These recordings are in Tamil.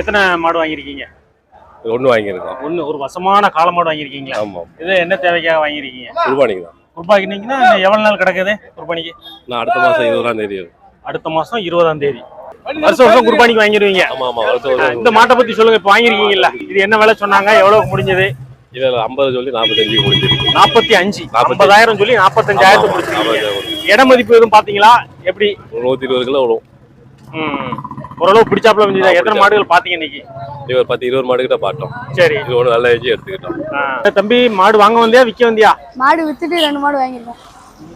எத்தனை மாடு வாங்கியிருக்கீங்க? ஒன்று வாங்கியிருக்கோம். ஒன்று ஒரு வசமான காளை மாடு வாங்கியிருக்கீங்களா? ஆமாம் இது என்ன தேவைக்காக வாங்கியிருக்கீங்க? குர்பானிக்கு தான். குர்பானிக்குன்னா எவ்வளவு நாள் கிடக்குது குர்பானிக்கு? நான் அடுத்த மாதம் இருபதாம் தேதி வரும். அடுத்த மாசம் இருபதாம் தேதி. வருஷம் வருஷம் குர்பானிக்கு வாங்கிடுவீங்க ஆமாம் ஆமாம் இந்த மாட்டை பத்தி சொல்லுங்க இப்ப வாங்கிருக்கீங்கல்ல. இது என்ன விலை சொன்னாங்க எவ்வளவு முடிஞ்சது? இதில் ஐம்பது சொல்லி நாற்பத்தஞ்சு முடிஞ்சிருக்கு. நாற்பத்தி அஞ்சு. ஐம்பதாயிரம் சொல்லி நாற்பத்தஞ்சாயிரத்து முடிச்சிருக்கீங்க. இட மதிப்பு எதுவும் பாத்தீங்களா எப்படி? ஒரு நூற்றி இருபது கிலோ விடும் ம், ஓரளவு பிடிச்சாப்புல வந்து எத்தனை மாடுகள் பாத்தீங்க இன்னைக்கு? இது ஒரு பத்து இருபது மாடு கிட்ட பார்த்தோம். சரி. இது ஒன்று நல்ல ஏஜி எடுத்துக்கிட்டோம். தம்பி மாடு வாங்க வந்தியா விக்க வந்தியா? மாடு வித்துட்டு ரெண்டு மாடு வாங்கியிருக்கோம்.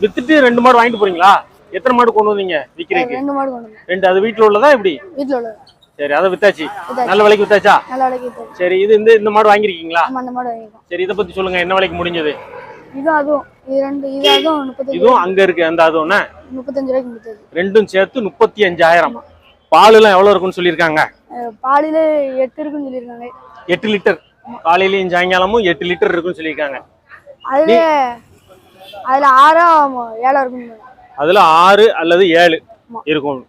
வித்துட்டு ரெண்டு மாடு வாங்கிட்டு போறீங்களா? எத்தனை மாடு கொண்டு வந்தீங்க விக்கிறதுக்கு? ரெண்டு மாடு கொண்டு வந்தோம். ரெண்டு அது வீட்டுல உள்ளதா எப்படி? வீட்டில் உள்ளது. சரி அதை வித்தாச்சு. நல்ல விலைக்கு வித்தாச்சா? நல்ல விலைக்கு வித்தாச்சு. சரி இது இந்த இந்த மாடு வாங்கிருக்கீங்களா சரி இதை பத்தி சொல்லுங்க என்ன விலைக்கு முடிஞ்சது? இதுவும் அதுவும் இது ரெண்டு இது அதுவும் முப்பத்தஞ்சு இதுவும் அங்க இருக்கு அந்த அதுவும் முப்பத்தஞ்சு ரூபாய்க்கு ரெண்டும் சேர்த்து முப்பத்தி அஞ்சாயிரம். பால் எல்லாம் எவ்வளவு இருக்குன்னு சொல்லியிருக்காங்க? பாலில எட்டு இருக்குன்னு சொல்லியிருக்காங்க. எட்டு லிட்டர். காலையிலயும் சாயங்காலமும் எட்டு லிட்டர் இருக்குன்னு சொல்லியிருக்காங்க. அதுல அதுல ஆறா ஏழா இருக்குன்னு அதுல ஆறு அல்லது ஏழு. இருக்கும்.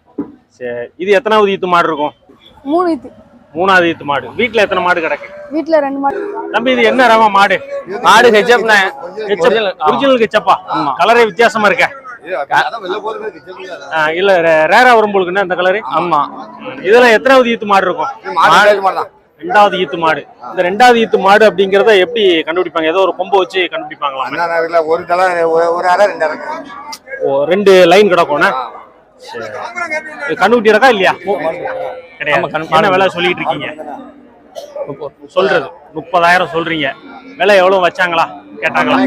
சரி இது எத்தனாவது ஈத்து மாடு இருக்கும்? மூணு இது மூணாவது ஈத்து மாடு. வீட்டுல எத்தனை மாடு கிடக்கு? வீட்டுல ரெண்டு மாடு தம்பி இது என்ன ரவ மாடு? மாடு ஹெச்எப்ண்ணே ஒரிஜினல் கெச்சப்பா கலரே வித்தியாசமா இருக்க. ஆ, இல்ல. ரேரா வரும்போதுக்குன்னா இந்த கலரு ஆமா. இதுல எத்தனாவது ஈத்து மாடு இருக்கும்? ரெண்டாவது ஈத்து மாடு. இந்த ரெண்டாவது ஈத்து மாடு அப்படிங்கறத எப்படி கண்டுபிடிப்பாங்க? ஏதோ ஒரு கொம்பை வச்சு கண்டுபிடிப்பாங்களா? ஒரு தலை ஒரு- அரை ரெண்டு அரை. ஓ ரெண்டு லைன் கிடக்கும்னா கண்டுபிடி இருக்கா இல்லையா? கிடையாது விலை சொல்லிட்டு இருக்கீங்க? சொல்றது. முப்பதாயிரம் சொல்றீங்க. விலை எவ்வளவு வச்சாங்களா? கேட்டாங்களா?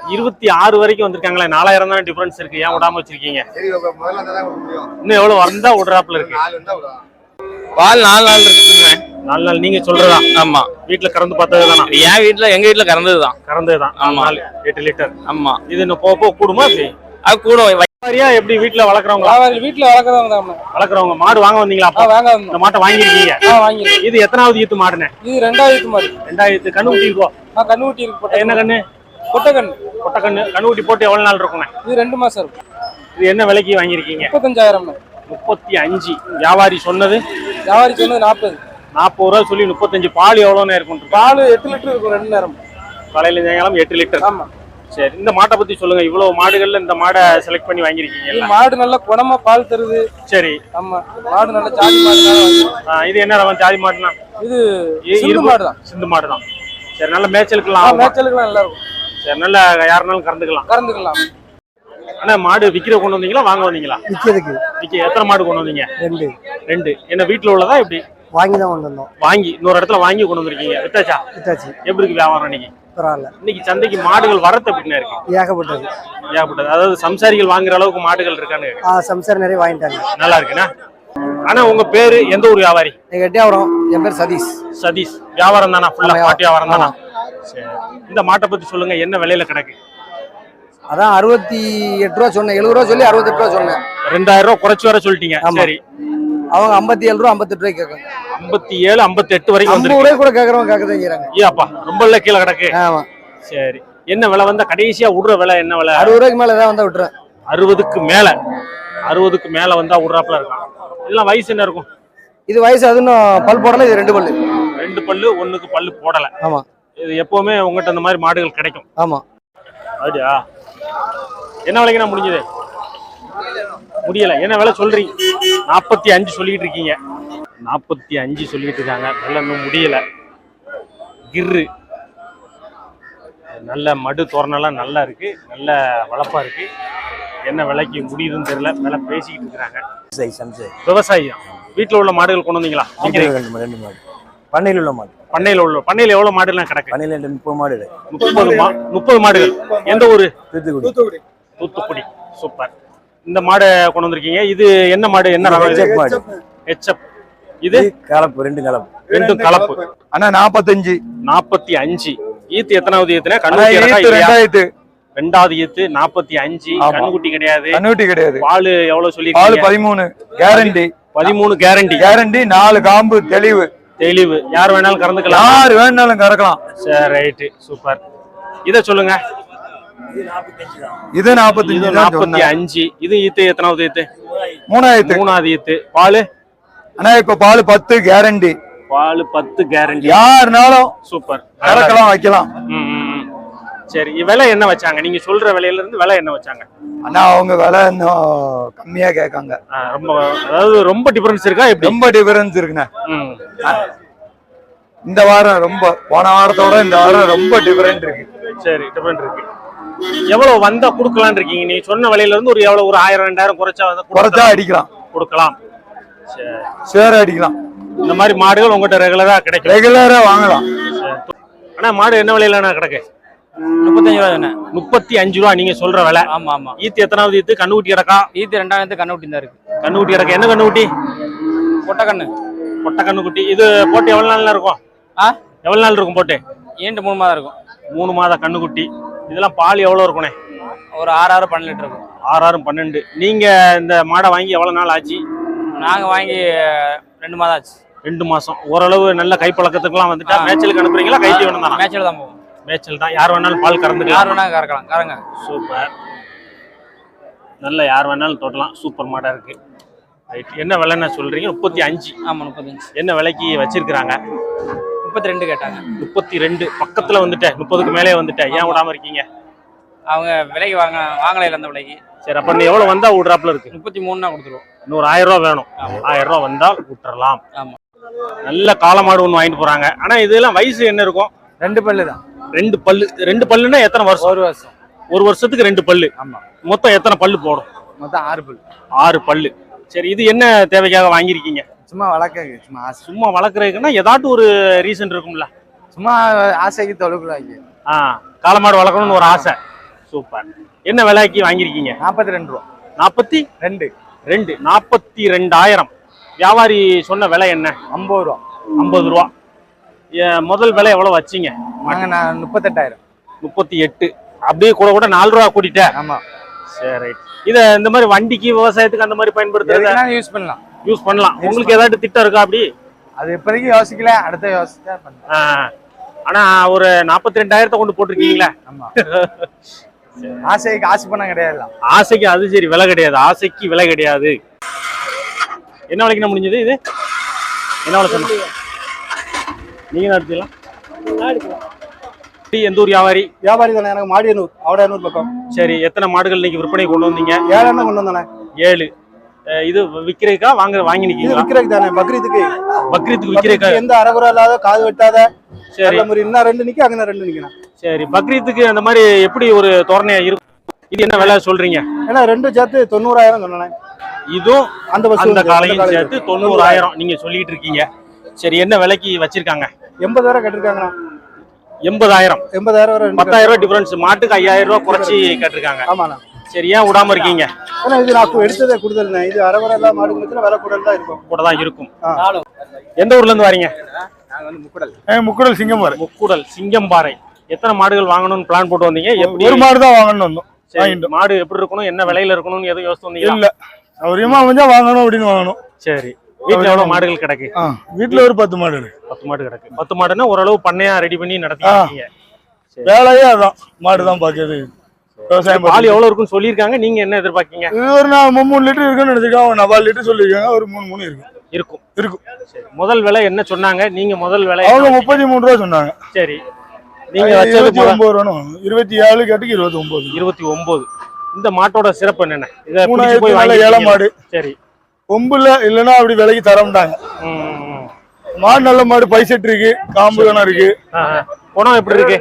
தான். இருபத்தி ஆறு வரைக்கும் வந்திருக்காங்களே நாலாயிரம் தானே டிஃபரன்ஸ் இருக்கு ஏன் விடாம வச்சிருக்கீங்க? தான் இன்னும் எவ்வளவு வந்தா விடுறாப்புல இருக்கு? பால் நாலு நாள் இருக்குங்க. நாலு நாள் நீங்க சொல்றதா? ஆமா. வீட்டுல கறந்து பார்த்தது தானா? என் வீட்ல எங்க வீட்ல கறந்ததுதான் கறந்ததுதான் ஆமா. நாலு எட்டு லிட்டர் ஆமா. இது இன்னும் போக போக கூடுமா அது கூட வை- மாதிரியா எப்படி வீட்டுல வளர்க்குறவங்களா? வியாபாரி வீட்டுல வளர்க்குறவங்க தான் வளர்க்குறவங்க. மாடு வாங்க வந்தீங்களா அப்போ? வாங்க இந்த மாட்டை வாங்கிருக்கீங்க ஆ வாங்கி இது எத்தனாவது ஈத்து மாடுனே இது ரெண்டாயிரத்து மாதிரி ரெண்டாயிரத்து கண்ணு ஊட்டி இருக்கோ நான் கண்ணுக்குட்டி இருக்கு என்ன கண்ணு? கொட்டை கண்ணு கொட்டை கண்ணு கண்ணு ஊட்டி போட்டு எவ்வளவு நாள் இருக்குண்ணே இது ரெண்டு மாசம் இருக்கும். இது என்ன விலைக்கு வாங்கியிருக்கீங்க? முப்பத்தஞ்சாயிரம் முப்பத்தி அஞ்சு. வியாபாரி சொன்னது? வியாபாரி சொன்னது நாற்பது. நாற்பது ரூபா சொல்லி முப்பத்தஞ்சு. பால் எவ்வளோன்னு இருக்கும்? பால் எட்டு லிட்டர் இருக்கும் ரெண்டு நேரம். காலையில சாயங்காலம் எட்டு லிட்டர். ஆமா. சரி இந்த மாட்டை பத்தி சொல்லுங்க. இவ்வளவு மாடுகள்ல இந்த மாடை செலக்ட் பண்ணி இது வாங்கியிருக்கீங்கல்ல மாடு நல்லா குணமா பால் தருது. சரி. ஆமா. மாடு நல்லா சாதி மாடு இது என்ன ரகம்? ஜாதி மாடுனா? இது சிந்து மாடு தான் சிந்து மாடு தான் சரி நல்ல மேய்ச்சலுக்குலாம்? மேய்ச்சலுக்குலாம் நல்லா இருக்கும். சரி நல்ல யாருனாலும் கறந்துக்கலாம். கறந்துக்கலாம். ஆனா மாடு விக்கிற கொண்டு வந்தீங்களா வாங்க வந்தீங்களா? விற்கிறதுக்கு விக்க எத்தனை மாடு கொண்டு வந்தீங்க? ரெண்டு. ரெண்டு. என்ன வீட்டுல உள்ளதா இப்படி வாங்கி தான் கொண்டு வந்தோம். வாங்கி இன்னொரு இடத்துல வாங்கி கொண்டு வந்திருக்கீங்க. வித்தாச்சா? வித்தாச்சு. எப்படி இருக்கு வியாபாரம் இன்னைக்கு? பரவாயில்ல. இன்னைக்கு சந்தைக்கு மாடுகள் வரத்து எப்படின்னா இருக்கு? ஏகப்பட்டது. ஏகப்பட்டது. அதாவது சம்சாரிகள் வாங்குற அளவுக்கு மாடுகள் இருக்கான்னு ஆ சம்சாரம் நிறைய வாங்கிட்டாங்க. நல்லா இருக்குண்ணா. ஆனா உங்க பேரு எந்த ஊர் வியாபாரி? எட்டியாவரம் என் பேர் சதீஷ். சதீஷ். வியாபாரம் தானா? ஃபுல்லா மாட்டு வியாபாரம். தானா? இந்த மாட்டை பத்தி சொல்லுங்க என்ன விலையில கிடக்கு? அதான் அறுபத்தி எட்டு ரூபா சொன்னேன் எழுபது ரூபா சொல்லி அறுபத்தெட்டு ரூபா சொன்னேன். ரெண்டாயிரம் ரூபாய் குறைச்சு வர சொல்லிட்டீங்க. சரி. அவங்க ஐம்பத்தி ஏழு ரூபா ஐம்பத்தெட்டு ரூபாய்க்கு கேட்காங்க ஐம்பத்தி ஏழு ஐம்பத்தி எட்டு வரைக்கும் வந்துருக்கு. ரூபாய் கூட கேட்கறவங்க கேட்க தான் செய்யறாங்க ஏப்பா ரொம்ப இல்ல கீழே கிடக்கு. ஆமா. சரி. என்ன விலை வந்தா கடைசியா விடுற விலை என்ன விலை? அறுபது ரூபாய்க்கு மேல ஏதாவது வந்தா விட்டுறேன். அறுபதுக்கு மேல. அறுபதுக்கு மேல வந்தா விடுறாப்புல இருக்கும் இதெல்லாம் வயசு என்ன இருக்கும்? இது வயசு அது இன்னும் பல் போடல இது ரெண்டு பல்லு. ரெண்டு பல்லு ஒண்ணுக்கு பல்லு போடல. ஆமா. இது எப்பவுமே உங்ககிட்ட இந்த மாதிரி மாடுகள் கிடைக்கும். ஆமா. அப்படியா? என்ன விலைக்கு நான் முடிஞ்சது? முடியல. என்ன விலை சொல்றீங்க? நாற்பத்தி அஞ்சு சொல்லிட்டு இருக்கீங்க. நாற்பத்தி அஞ்சு சொல்லிட்டு இருக்காங்க. விலை இன்னும் முடியல. கிர்ரு. நல்ல மடு தோரணெல்லாம் நல்லா இருக்கு. நல்ல வளப்பா இருக்கு. என்ன விலைக்கு முடியுதுன்னு தெரியல. விலை பேசிக்கிட்டு இருக்கிறாங்க. விவசாயி தான் வீட்டுல உள்ள மாடுகள் கொண்டு வந்தீங்களா? ரெண்டு மாடு. பண்ணையில் உள்ள மாடு. பண்ணையில உள்ள பண்ணையில எவ்வளவு மாடுலாம் கிடக்கு? பண்ணையில் ரெண்டு முப்பது மாடு இருக்கு. முப்பது மா முப்பது மாடுகள் எந்த ஊரு? தூத்துக்குடி. தூத்துக்குடி. சூப்பர். இந்த மாடை கொண்டு வந்திருக்கீங்க. இது என்ன மாடு? என்ன ரகம் மாடு. ஹெச்எப் இது? கலப்பு ரெண்டு கலப்பு. ரெண்டும் கலப்பு. அண்ணா நாற்பத்தஞ்சு நாற்பத்தி அஞ்சு. ஈத்து எத்தனாவது ஈத்துனா? கண்ணுக்குட்டி? ரெண்டாயிரத்து. ரெண்டாவது ஈத்து நாற்பத்தி அஞ்சு. கண்ணுக்குட்டி கிடையாது. கண்ணுட்டி கிடையாது. பால் எவ்வளவு சொல்லி பால் பதிமூணு. கேரண்டி பதிமூணு கேரண்டி கேரண்டி நாலு காம்பு தெளிவு. தெளிவு. யார் வேணாலும் கறந்துக்கலாம். யார் வேணாலும் கறக்கலாம். சரி ரைட்டு. சூப்பர். இத சொல்லுங்க. இது நாற்பத்தஞ்சு நாற்பத்தி அஞ்சு இது ஈத்து எத்தனாவது ஈத்து? மூணாயிரத்து. மூணாவது ஈத்து. பால்? ஆனா இப்ப பால் பத்து கேரண்டி பால் பத்து கேரண்டி யாருனாலும் சூப்பர். கறக்கலாம் வைக்கலாம். சரி விலை என்ன வச்சாங்க? நீங்க சொல்ற விலையில இருந்து விலை என்ன வச்சாங்க? ஆனா அவங்க விலை இன்னும் கம்மியா கேட்காங்க. ரொம்ப அதாவது ரொம்ப டிஃபரன்ஸ் இருக்கா ரொம்ப டிஃபரன்ஸ் இருக்குண்ணே. இந்த வாரம் ரொம்ப போன வாரத்தோட இந்த வாரம் ரொம்ப டிஃபரெண்ட் இருக்கு. சரி டிஃபரெண்ட் இருக்கு. எவ்வளவு வந்தா கொடுக்கலாம்னு இருக்கீங்க? நீ சொன்ன விலையில இருந்து ஒரு எவ்வளவு ஒரு ஆயிரம் ரெண்டாயிரம் குறைச்சா வந்து குறைச்சா கொடுக்கலாம். அடிக்கலாம். கொடுக்கலாம். சரி. சேர அடிக்கலாம். இந்த மாதிரி மாடுகள் உங்ககிட்ட ரெகுலரா கிடைக்கும். ரெகுலரா வாங்கலாம். ஆனா மாடு என்ன விலையில கிடக்கு? முப்பத்தஞ்சு ரூபா தானே? முப்பத்தி அஞ்சு ரூபா நீங்க சொல்ற விலை. ஆமா ஆமா. ஈத்து எத்தனாவது ஈத்து? கண்ணுக்குட்டி கிடக்கா? ஈத்து ரெண்டாயிரத்து கண்ணுக்குட்டி தான் இருக்கு. கண்ணுக்குட்டி கிடக்கு. என்ன கண்ணுக்குட்டி? பொட்டை கண்ணு. பொட்டை கண்ணுக்குட்டி இது போட்டு எவ்வளவு நாள்ல இருக்கும்? ஆ? எவ்வளவு நாள் இருக்கும் போட்டு? ஈண்டு மூணு மாதம் இருக்கும். மூணு மாத கண்ணுக்குட்டி இதெல்லாம் பால் எவ்வளவு இருக்குண்ணே ஒரு ஆறு ஆறு பன்னெண்டு லிட்டர் இருக்கும். ஆறு ஆறு பன்னெண்டு. நீங்க இந்த மாடை வாங்கி எவ்வளவு நாள் ஆச்சு? நாங்க வாங்கி ரெண்டு மாதம் ஆச்சு. ரெண்டு மாசம். ஓரளவு நல்ல கைப்பழக்கத்துக்குலாம் வந்துட்டா. மேய்ச்சலுக்கு அனுப்புறீங்களா? கை தீவனம் தானா? மேட்சில் தான் போவோம் மேய்ச்சல் தான். யார் வேணாலும் பால் யார் கறந்துக்கலாம் வேணா கறக்கலாம். கறங்க. சூப்பர். நல்ல யார் வேணாலும் தொடலாம் சூப்பர் மாடா இருக்கு. ரைட் என்ன விலைன்னு சொல்றீங்க? முப்பத்தி அஞ்சு. ஆமா முப்பத்தஞ்சு என்ன விலைக்கு வச்சிருக்கிறாங்க? முப்பத்தி ரெண்டு கேட்டாங்க. முப்பத்தி ரெண்டு. பக்கத்துல வந்துட்டேன் முப்பதுக்கு மேலே வந்துட்டேன் ஏன் விடாம இருக்கீங்க? அவங்க விலைக்கு வாங்க வாங்கலை இல்லை அந்த விலைக்கு. சரி அப்ப நீ எவ்வளவு வந்தா விடுறாப்புல இருக்கு? முப்பத்தி மூணுனா கொடுத்துருவோம். இன்னொரு ஆயிரம் ரூபாய் வேணும் ஆயிரம் ரூபாய் வந்தால் விட்டுறலாம் ஆமா. நல்ல காளமாடு ஒன்று வாங்கிட்டு போறாங்க. ஆனா இதெல்லாம் வயசு என்ன இருக்கும்? ரெண்டு பல்லு தான். ரெண்டு பல்லு. ரெண்டு பல்லுன்னா எத்தனை வருஷம்? ஒரு வருஷம். ஒரு வருஷத்துக்கு ரெண்டு பல்லு. ஆமா. மொத்தம் எத்தனை பல்லு போடும்? மொத்தம் ஆறு பல்லு. ஆறு பல்லு. சரி இது என்ன தேவைக்காக வாங்கியிருக்கீங்க? சும்மா வளர்க்க சும்மா ஆசை. சும்மா வளர்க்குறதுக்குன்னா ஏதாட்டும் ஒரு ரீசன் இருக்கும்ல? சும்மா ஆசைக்கு வைக்க ஆ காளமாடு வளர்க்கணும்னு ஒரு ஆசை. சூப்பர். என்ன விலைக்கு வாங்கியிருக்கீங்க? நாற்பத்தி ரெண்டு ரூபா. நாற்பத்தி ரெண்டு. ரெண்டு நாற்பத்தி ரெண்டாயிரம். வியாபாரி சொன்ன விலை என்ன? ஐம்பது ரூபா. ஐம்பது ரூபா. முதல் விலை எவ்வளவு வச்சீங்க? நாங்க நான் முப்பத்தெட்டாயிரம். முப்பத்தி எட்டு. அப்படியே கூட கூட நாலு ரூபா கூட்டிட்ட ஆமா. சரி இத இந்த மாதிரி வண்டிக்கு விவசாயத்துக்கு அந்த மாதிரி பயன்படுத்துறத யூஸ் பண்ணலாம். யூஸ் பண்ணலாம். உங்களுக்கு ஏதாட்டு திட்டம் இருக்கா அப்படி? அது இப்போதைக்கு யோசிக்கல அடுத்த யோசிச்சா பண்ணலாம். ஆனா ஒரு நாற்பத்தி ரெண்டாயிரத்தை கொண்டு போட்டிருக்கீங்களே. ஆமா. ஆசைக்கு ஆசை பண்ண கிடையாது ஆசைக்கு அது சரி விலை கிடையாது. ஆசைக்கு விலை கிடையாது. என்ன விலைக்கு முடிஞ்சது இது? என்ன விலை சொன்ன நீங்க நடத்திடலாம் எந்த ஊர் வியாபாரி? வியாபாரி தானே எனக்கு மாடியனூர் அவடையனூர் பக்கம். சரி எத்தனை மாடுகள் இன்னைக்கு விற்பனை கொண்டு வந்தீங்க? ஏழெண்ணம் கொண்டு வந்தானே. ஏழு. அஹ் இது விக்கிறதுக்கா வாங்க வாங்கி இது நிக்கீங்களா விற்கிறதுக்கு தானே பக்ரீத்துக்கு. பக்ரீத்துக்கு விக்கிறதுக்கா? பக்ரீத்துக்கு எந்த அரைகுறை இல்லாத காது வெட்டாத சரி. நல்ல முறை இன்னும் ரெண்டு நிக்க அங்கே ரெண்டு நிக்கணும் சரி பக்ரீத்துக்கு அந்த மாதிரி எப்படி ஒரு தோரணையா இருக்கும் இது என்ன விலை சொல்றீங்க? ஏன்னா ரெண்டு சேர்த்து தொண்ணூறாயிரம் சொன்னேன். இதுவும் அந்த பஸ் அந்த காலையும் சேர்த்து தொண்ணூறாயிரம் நீங்க சொல்லிட்டு இருக்கீங்க. சரி என்ன விலைக்கு வச்சிருக்காங்க? எண்பதாயிரம் கட்டிருக்காங்கண்ணா. எண்பதாயிரம். எண்பதாயிரம் பத்தாயிரம் ரூபாய் டிஃபரன்ஸ் மாட்டுக்கு ஐயாயிரம் ரூபாய் குறைச்சி கேட்டிருக்காங்க. ஆமாண்ணா. சரி ஏன் விடாம இருக்கீங்க? ஏன்னா இது நான் எடுத்ததே கொடுத்துருந்தேன் இது அரைகுறை இல்லாத மாடு கொடுத்துல விலை கூட தான் இருக்கும். கூட தான் இருக்கும். எந்த ஊர்ல இருந்து வரீங்க? நாங்க வந்து முக்குடல். முக்குடல் சிங்கமார் முக்குடல் சிங்கம்பாறை. எத்தனை மாடுகள் வாங்கணும்னு பிளான் போட்டு வந்தீங்க? எப்படி? ஒரு மாடு தான் வாங்கணும் வந்தோம். சரி. மாடு எப்படி இருக்கணும்? என்ன விலையில இருக்கணும்னு எதுவும் யோசிச்சு வந்தீங்களா? இல்ல. அவரியமா வந்தா வாங்கணும் அப்படின்னு வாங்கணும். சரி. வீட்டுல எவ்வளவு மாடுகள் கிடக்கு? வீட்டுல ஒரு பத்து மாடு பத்து மாடு கிடக்கு. பத்து மாடுன்னா ஓரளவு பண்ணையா ரெடி பண்ணி நடத்திருக்கீங்க வேலையே அதான். மாடு தான் பாக்குறது விவசாயம் பால். எவ்வளவு இருக்குன்னு சொல்லியிருக்காங்க. நீங்க என்ன எதிர்பார்க்கீங்க? இது ஒரு நான் மூணு லிட்டர் இருக்குன்னு நினைச்சிருக்கேன். ஒரு நாலு லிட்டர் சொல்லியிருக்காங்க. ஒரு மூணு மூணு இருக்கும். இருக்கும். முதல் விலை என்ன சொன்னாங்க? நீங்க முதல் விலை அவங்க என்ன? முப்பத்தி மூணு ரூபா சொன்னாங்க. சரி. நீங்க இருபத்தி ஒன்பது ரூபா இருபத்தி ஏழு கேட்டுக்கு இருபத்தி ஒன்பது. இருபத்தி ஒன்பது. இந்த மாட்டோட சிறப்பு என்னென்ன? இதை பிடிச்சு மூணாயிரத்தி போய் நல்ல ஏழை மாடு. சரி. கொம்புல இல்லைன்னா அப்படி விலைக்கு தரமாட்டாங்க. மாடு நல்ல மாடு பைசெட் இருக்கு காம்பு கணம் இருக்கு. குணம் எப்படி இருக்கு?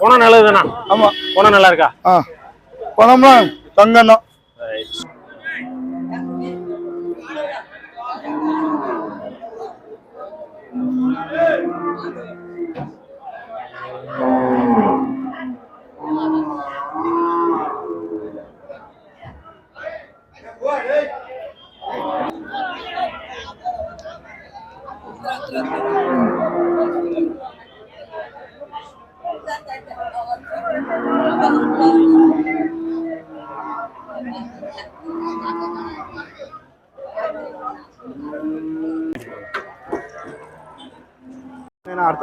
குணம் நல்லது தானா ஆமா. குணம் நல்லா இருக்கா? ஆ. பணம்னா தங்கம் தான் நான் அடுத்த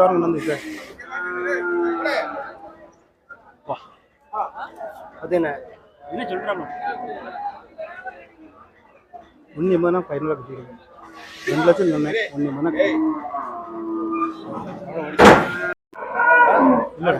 பாருங்க நந்தி சார் அது என்ன? என்ன சொல்கிறாங்க ஒன்று எண்பதுனா ஃபைனலாக கட்டிடுவோம் ரெண்டு லட்சம் ஒன்று ஒன்று எண்பதுனா இல்லை.